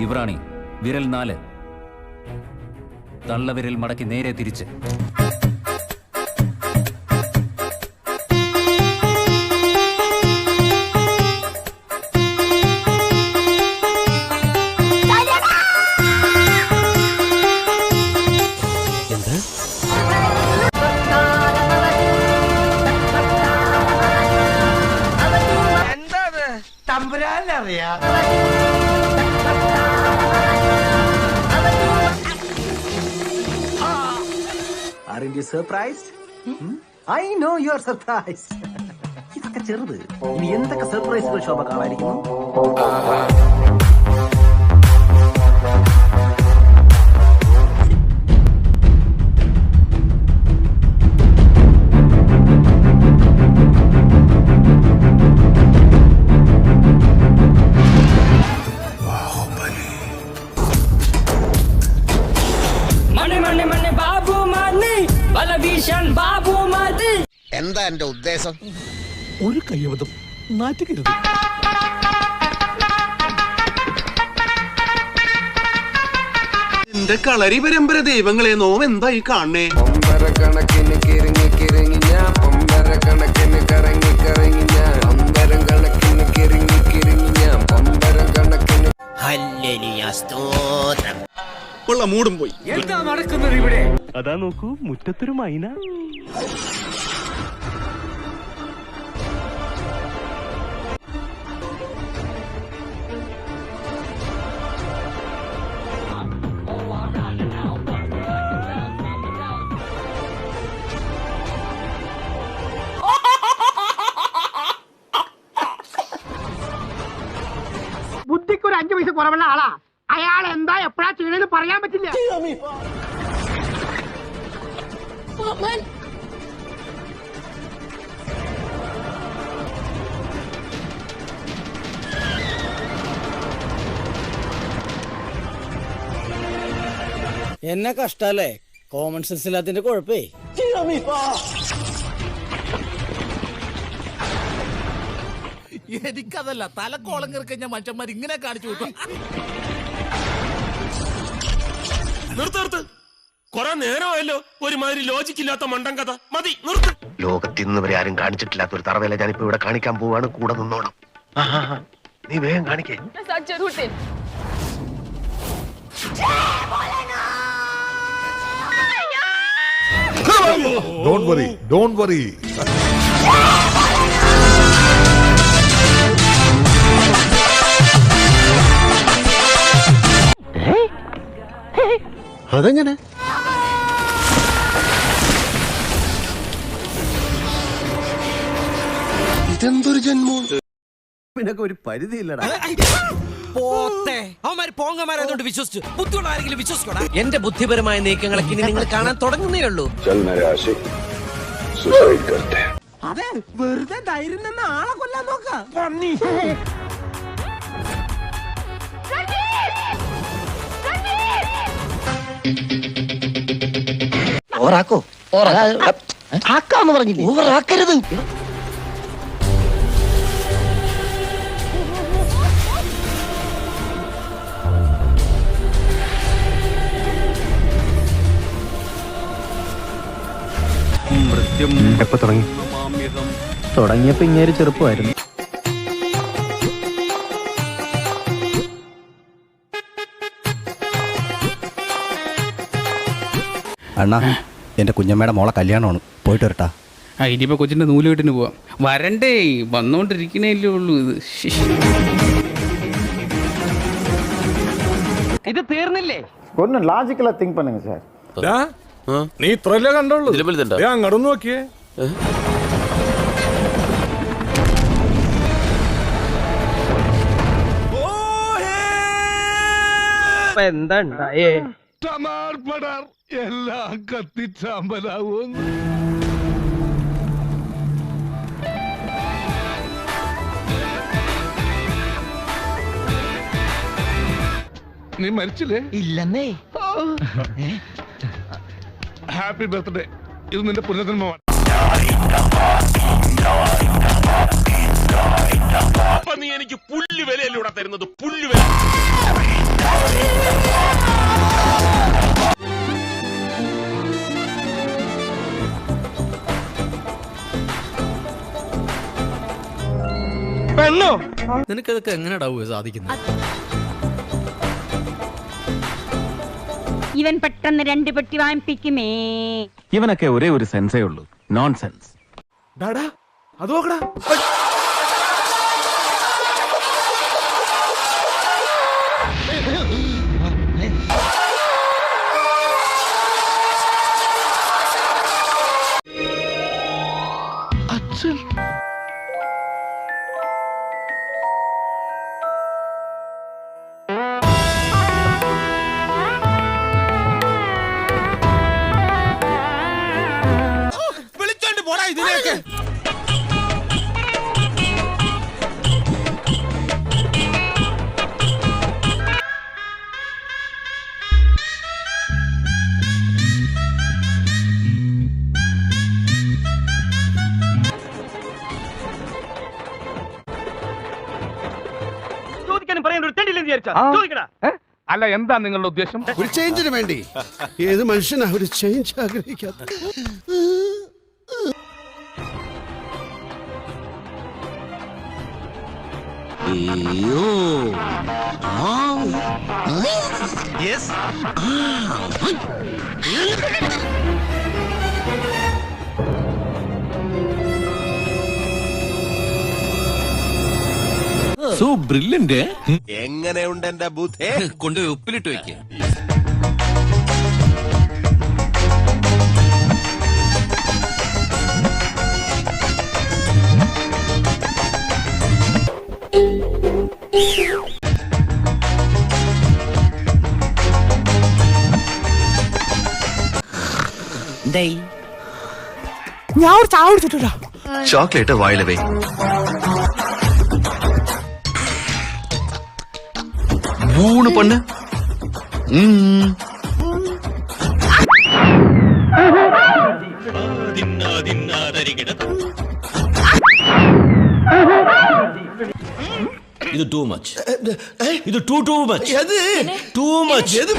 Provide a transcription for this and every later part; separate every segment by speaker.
Speaker 1: ഇവറാണി. വിരൽ നാല്. തള്ളവിരൽ മടക്കി നേരെ തിരിച്ച്.
Speaker 2: തമ്പുരാനറിയാ.
Speaker 3: Aren't you surprised? I know you are surprised. ഇതൊക്കെ ചെറുത് ഇനി എന്തൊക്കെ സർപ്രൈസുകൾ ശോഭ കാണാതിരിക്കുന്നു
Speaker 4: എന്റെ ഉദ്ദേശം.
Speaker 5: ഒരു കയ്യബദ്ധം നാറ്റുകരുത്
Speaker 6: എന്റെ കളരി പരമ്പര ദൈവങ്ങളെ നോം എന്തായി പൊമ്പര
Speaker 4: കണക്കിന് കിറങ്ങി കിറങ്ങി ഞാൻ പൊമ്പര കണക്കിന് കറങ്ങി കറങ്ങി ഞാൻ അമ്പരം കണക്കിന് കിറങ്ങി കിറങ്ങി ഞാൻ പമ്പരം കണക്കിന്
Speaker 6: ഉള്ള മൂടും പോയി.
Speaker 2: എന്താ നടക്കുന്നത് ഇവിടെ?
Speaker 5: അതാ നോക്കൂ മുറ്റത്തൊരു മൈന.
Speaker 7: എന്നെ കഷ്ടല്ലേ? കോമൺ സെൻസ് ഇല്ലാത്തിന്റെ കുഴപ്പേ.
Speaker 5: എനിക്കതല്ല തലക്കോളം കയറി കഴിഞ്ഞ മനുഷ്യന്മാർ ഇങ്ങനെ കാണിച്ചു വിട്ടു
Speaker 8: നിർത്ത് നിർത്ത്. കൊറേ നേരമായല്ലോ ഒരുമാതിരി ലോജിക് ഇല്ലാത്ത മണ്ടൻ കഥ. മതി നിർത്ത്.
Speaker 4: ലോകത്ത് ഇന്ന് വരെ ആരും കാണിച്ചിട്ടില്ലാത്ത ഒരു തറവേല ഞാനിപ്പോ ഇവിടെ കാണിക്കാൻ പോവാണ് കൂടെ നിന്നോണം. ആഹാ, നീ വേഗം കാണിക്കേ.
Speaker 9: Don't worry, don't worry.
Speaker 4: അതെങ്ങനെ? ഇതെന്തൊരു ജന്മോ?
Speaker 3: ഇതിനൊക്കെ ഒരു പരിധിയില്ലടാ.
Speaker 7: പോത്തെ അവന്മാര് പോങ്ങന്മാരായതുകൊണ്ട് വിശ്വസിച്ചു. ബുദ്ധിയുള്ള ആരെങ്കിലും വിശ്വസിക്കണം? എന്റെ ബുദ്ധിപരമായ നീക്കങ്ങളൊക്കെ ഇനി നിങ്ങൾ കാണാൻ തുടങ്ങുന്നേ ഉള്ളൂ.
Speaker 2: അതെ വെറുതെ ധൈര്യം നിന്ന് ആളെ കൊല്ലാൻ നോക്ക. പന്നി.
Speaker 7: ഓറാക്കോ ആക്കാന്ന് പറഞ്ഞില്ലേ? ഓവറാക്കരുത്.
Speaker 3: എപ്പോ തുടങ്ങി തുടങ്ങിയപ്പോ ഇങ്ങനെ ചെറുപ്പമായിരുന്നു
Speaker 5: അണ്ണാ എന്റെ കുഞ്ഞമ്മയുടെ മോളെ കല്യാണമാണ് പോയിട്ട് വരട്ടാ
Speaker 8: ആ ഇനിയിപ്പോ കൊച്ചിന്റെ നൂല് കെട്ടിന് പോവാം വരണ്ടേ വന്നോണ്ടിരിക്കണേല്ലേ ഉള്ളൂ ഇത് ശ്ശ്.
Speaker 7: ഇത് തീർന്നില്ലേ
Speaker 10: ഒന്ന് லாஜிக்கலா திங்க் பண்ணுங்க சார்
Speaker 8: നീ ഇത്രല്ലേ കണ്ടുള്ളൂ? അങ്ങോട്ട് നോക്കിയേ.
Speaker 7: എന്താ ഉണ്ടായേ?
Speaker 9: എല്ലാം കത്തിച്ചാമ്പലാവും. നീ മരിച്ചില്ലേ?
Speaker 7: ഇല്ലെന്നേ.
Speaker 9: Happy birthday. ഇത് നിന്റെ പുനർജന്മമാണ്.
Speaker 8: നീ എനിക്ക് പുല്ല് വിലയല്ലൂടെ തരുന്നത്? പുല്ല് വില പെണ്ണോ
Speaker 11: നിനക്കതൊക്കെ എങ്ങനെയാടാവുക സാധിക്കുന്നത്?
Speaker 12: ഇവൻ പെട്ടെന്ന് രണ്ട് പെട്ടി വാങ്ങിപ്പിക്കുമേ.
Speaker 6: ഇവനൊക്കെ ഒരേ ഒരു സെൻസേ ഉള്ളൂ. നോൺ സെൻസ്
Speaker 13: പോടാ ഇതിലേക്ക്.
Speaker 14: അല്ല എന്താ നിങ്ങളുടെ ഉദ്ദേശം?
Speaker 15: ഒരു ചേഞ്ചിന് വേണ്ടി. ഏത് മനുഷ്യനാ ഒരു ചേഞ്ച് ആഗ്രഹിക്കാത്ത?
Speaker 6: സോ ബ്രില്യന്റ്
Speaker 13: എങ്ങനെയുണ്ട് എന്റെ ബുദ്ധേ?
Speaker 11: കൊണ്ടുപോയി ഉപ്പിലിട്ട് വെക്കുക
Speaker 7: ചോക്ലേറ്റ് വായില വേ மூணு
Speaker 11: இது டூ மச் இது டூ டூ மச் எது?
Speaker 12: டூ மச் எது?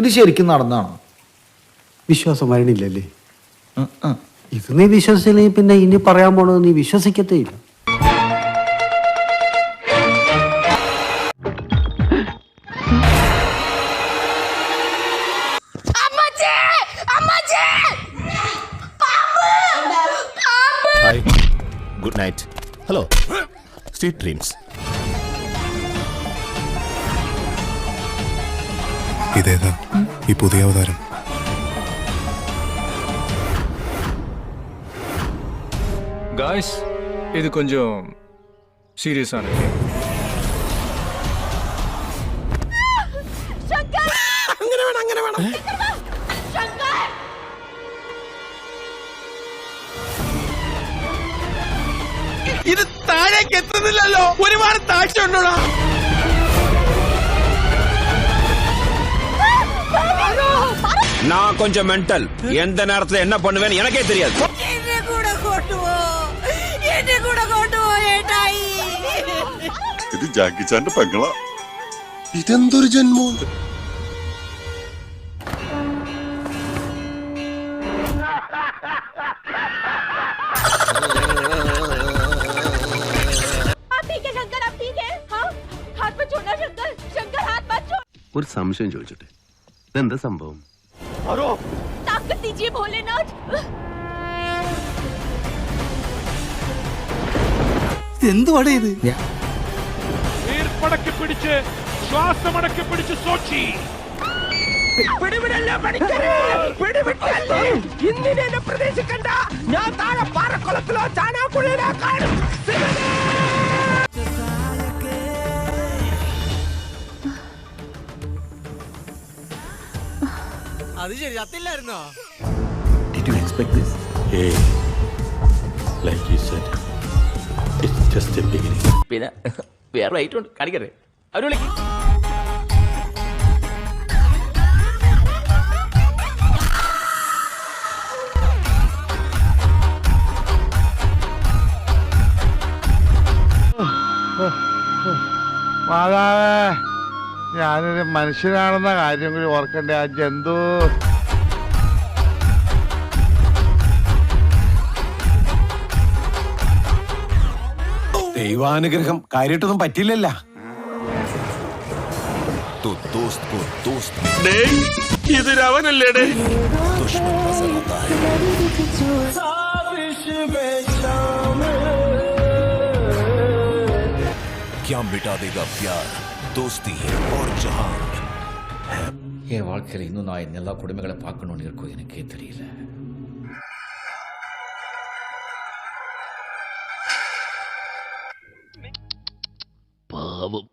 Speaker 16: ഇത് ശരിക്കും നടന്നാണോ
Speaker 15: വിശ്വാസം വരണില്ലല്ലേ? ഇത് നീ വിശ്വസിച്ചില്ലെങ്കിൽ പിന്നെ ഇനി പറയാൻ പോണത് നീ വിശ്വസിക്കത്തേ ഇല്ല.
Speaker 14: Good night hello sweet dreams
Speaker 3: ഇതേതാ ഈ പുതിയ അവതാരം
Speaker 14: ഗായ്സ് ഇത് கொஞ்சம் സീരിയസ് ആണ്
Speaker 13: ഇത് താഴേക്ക് എത്തുന്നില്ലല്ലോ ഒരുപാട് താഴ്ച ഉണ്ടോടാ
Speaker 4: நான் கொஞ்சம் மென்டல் எந்த நேரத்துல என்ன பண்ணுவேன்னு எனக்கே தெரியாது
Speaker 13: ഇത് ജാക്കിച്ചാന്റെ പെങ്ങളാ ഇതെന്തൊരു ജന്മം ഒരു സംശയം ചോദിച്ചോട്ടെ ഇതെന്താ സംഭവം
Speaker 15: എന്തുവാടേ ഇത്?
Speaker 14: दीजिए പിടിച്ച് ശ്വാസമടക്കി പിടിച്ച് സോച്ചി.
Speaker 12: പിടിവിടല്ലേ പണിക്കരെ പിടിവിട്ടല്ലേ ഇന്നിനെ എന്നെ പ്രതീക്ഷിക്കണ്ട. ഞാൻ താഴെ പാറക്കുളത്തിലോ ചാണാക്കുള്ളിലോ കാണും.
Speaker 17: അത് ശരി ചത്തില്ലായിരുന്നോ
Speaker 18: Did you expect this?
Speaker 9: Hey, like you said, it's just a beginning.
Speaker 3: പിന്നെ വേറെ റൈറ്റ് ഉണ്ട് കാണിക്കട്ടെ അവർ വിളിക്കും
Speaker 19: മാതാവേ ഞാനൊരു മനുഷ്യനാണെന്ന കാര്യം കൂടി ഓർക്കണ്ടേ ആ ജന്തു.
Speaker 18: ദൈവാനുഗ്രഹം. കാര്യമായിട്ടൊന്നും പറ്റില്ലല്ല.
Speaker 8: தோஸ்தி और जहान
Speaker 3: என் வாழ்க்கையில் இன்னும் நான் எல்லா கொடுமைகளை பார்க்கணும்னு இருக்கோ எனக்கே தெரியல.
Speaker 10: பாவம்.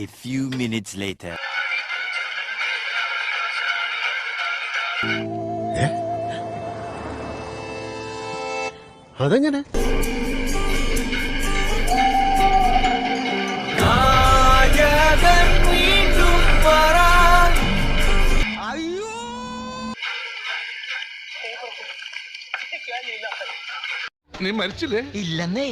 Speaker 20: A few minutes later.
Speaker 15: അതെങ്ങനെ?
Speaker 19: നീ മരിച്ചില്ലേ?
Speaker 17: ഇല്ലെന്നേ.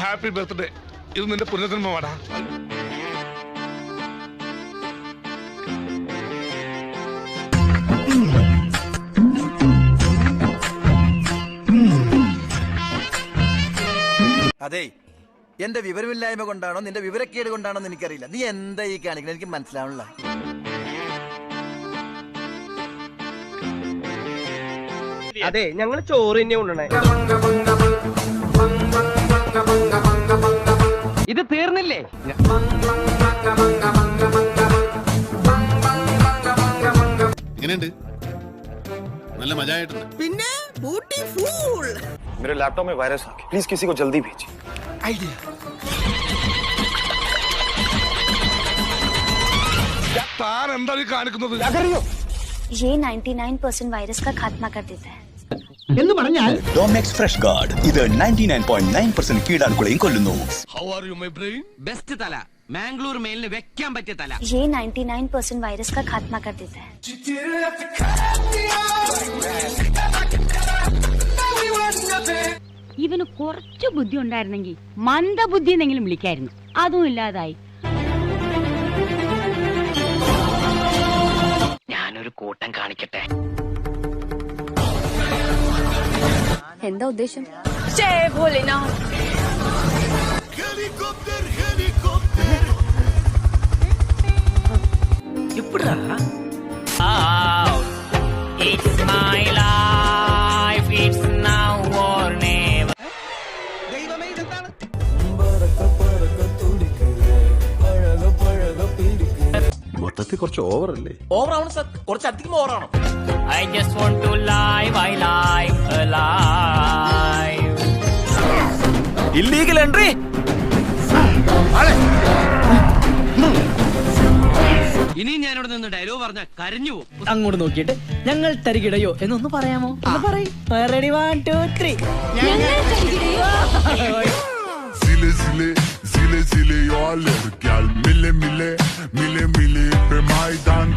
Speaker 19: ഹാപ്പി ബർത്ത്ഡേ ഇത് നിന്റെ പുനർജന്മമാടാ
Speaker 20: അതെ എന്റെ വിവരമില്ലായ്മ കൊണ്ടാണോ നിന്റെ വിവരക്കേട് കൊണ്ടാണോ എന്ന് എനിക്കറിയില്ല. നീ എന്താ ഈ കാണിക്കുന്നത് എനിക്ക് മനസ്സിലാവണില്ല.
Speaker 10: അതെ ഞങ്ങൾ ചോറ് തന്നെ കൊണ്ടുവണേ ഇത് തീർന്നില്ലേ?
Speaker 9: എങ്ങനെയുണ്ട് നല്ല മജായിട്ടുണ്ട്.
Speaker 10: പിന്നെ ബ്യൂട്ടിഫുൾ. ഫൂൾ
Speaker 19: मेरे लैपटॉप में वायरस आ गया प्लीज किसी को जल्दी भेजिए
Speaker 17: ഐഡിയ
Speaker 19: താൻ എന്താ ഈ കാണിക്കുന്നത്
Speaker 5: ये 99% वायरस का खात्मा कर देता है
Speaker 9: ഡോമെക്സ് ഫ്രഷ് ഗാർഡ് ഇത് ninety nine point nine percent കീടാണുക്കളെയും കൊല്ലുന്നു
Speaker 19: how are you my brain
Speaker 17: best തല മാംഗ്ലൂർ മെയിലിന് വെക്കാൻ പറ്റിയ തല
Speaker 5: ये 99% वायरस का खात्मा कर देता है
Speaker 1: ഇവന് കുറച്ചു ബുദ്ധി ഉണ്ടായിരുന്നെങ്കിൽ മന്ദബുദ്ധി എന്നെങ്കിലും വിളിക്കായിരുന്നു. അതും ഇല്ലാതായി.
Speaker 17: ഞാനൊരു കൂട്ടം കാണിക്കട്ടെ.
Speaker 5: എന്താ ഉദ്ദേശം?
Speaker 1: ഇറ്റ്സ് മൈ ലൈഫ്
Speaker 15: മൊത്തത്തിൽ കുറച്ച് ഓവർ
Speaker 3: അല്ലേ ഓവർ ആണ് സർ കുറച്ച് അധികം ഓവറാണോ ആണോ
Speaker 1: I just to live, I live live
Speaker 3: illegal entry
Speaker 17: ഇനിയും ഞാനിവിടെ നിന്ന് ഡയലോഗ് പറഞ്ഞ കരഞ്ഞു പോകും.
Speaker 10: അങ്ങോട്ട് നോക്കിയിട്ട് ഞങ്ങൾ തരികിടയോ എന്നൊന്ന് പറയാമോ? പറയും. Ready one two three
Speaker 19: zile, zile zile yo alır gel mile mile mile mile be maydan